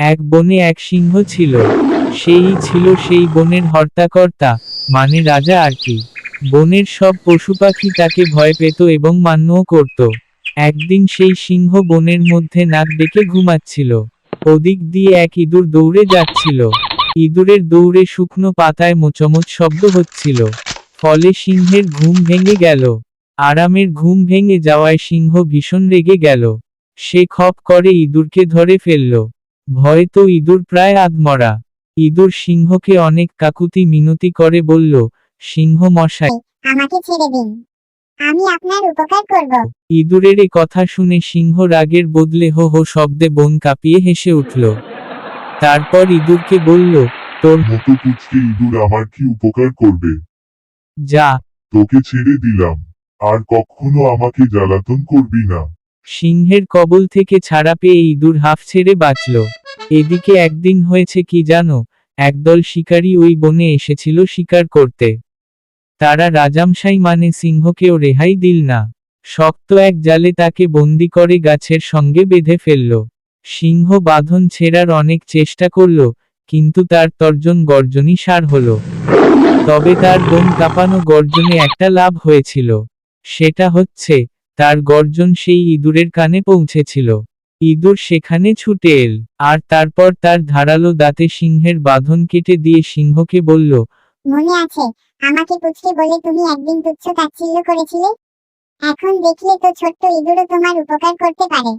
এক বনে এক সিংহ ছিল। সেই ছিল সেই বনের হর্তাকর্তা মানে রাজা আর কি। বনের সব পশু পাখি তাকে ভয় পেত এবং মান্যও করত। একদিন সেই সিংহ বনের মধ্যে নাক ডেকে ঘুমাচ্ছিল। ওদিক দিয়ে এক ইঁদুর দৌড়ে যাচ্ছিল। ইঁদুরের দৌড়ে শুকনো পাতায় মোচমোচ শব্দ হচ্ছিল। ফলে সিংহের ঘুম ভেঙে গেল। আরামের ঘুম ভেঙে যাওয়ায় সিংহ ভীষণ রেগে গেল। সে খপ করে ইঁদুরকে ধরে ফেলল। ভয়ে তো ইঁদুর প্রায় আধমরা। ইঁদুর সিংহকে অনেক কাকুতি মিনতি করে বলল সিংহ মশাই আমাকে ছেড়ে দিন। আমি আপনার উপকার করব। ইঁদুরের এ কথা শুনে সিংহ রাগের বদলে হো হো শব্দে বন কাঁপিয়ে হেসে উঠল। তারপর ইঁদুরকে বলল তোর মতো পুচকে ইঁদুর আমার কি উপকার করবে? যা। তোকে ছেড়ে দিলাম। আর কখনো আমাকে জ্বালাতন করবি না। সিংহের কবল থেকে ছাড়া পেয়ে ইঁদুর হাফ ছেড়ে বাঁচল। এদিকে একদিন হয়েছে কি জানো, একদল শিকারী ওই বনে এসেছিল শিকার করতে। তারা রাজামশাই মানে সিংহকেও রেহাই দিল না। শক্ত এক জালে তাকে বন্দি করে গাছের সঙ্গে বেঁধে ফেলল। সিংহ বাঁধন ছেড়ার অনেক চেষ্টা করল, কিন্তু তার তর্জন গর্জনই সার হল। তবে তার বন কাঁপানো গর্জনে একটা লাভ হয়েছিল। সেটা হচ্ছে, তার গর্জন সেই ইঁদুরের কানে পৌঁছেছিল। ইঁদুর সেখানে ছুটে এল, আর তারপর তার ধারালো দাঁতে সিংহের বাঁধন কেটে দিয়ে সিংহকে বলল, মনে আছে, আমাকে পুচকে বলে তুমি একদিন তুচ্ছ তাচ্ছিল্য করেছিলে? এখন দেখলে তো ছোট্ট ইঁদুরও তোমার উপকার করতে পারে।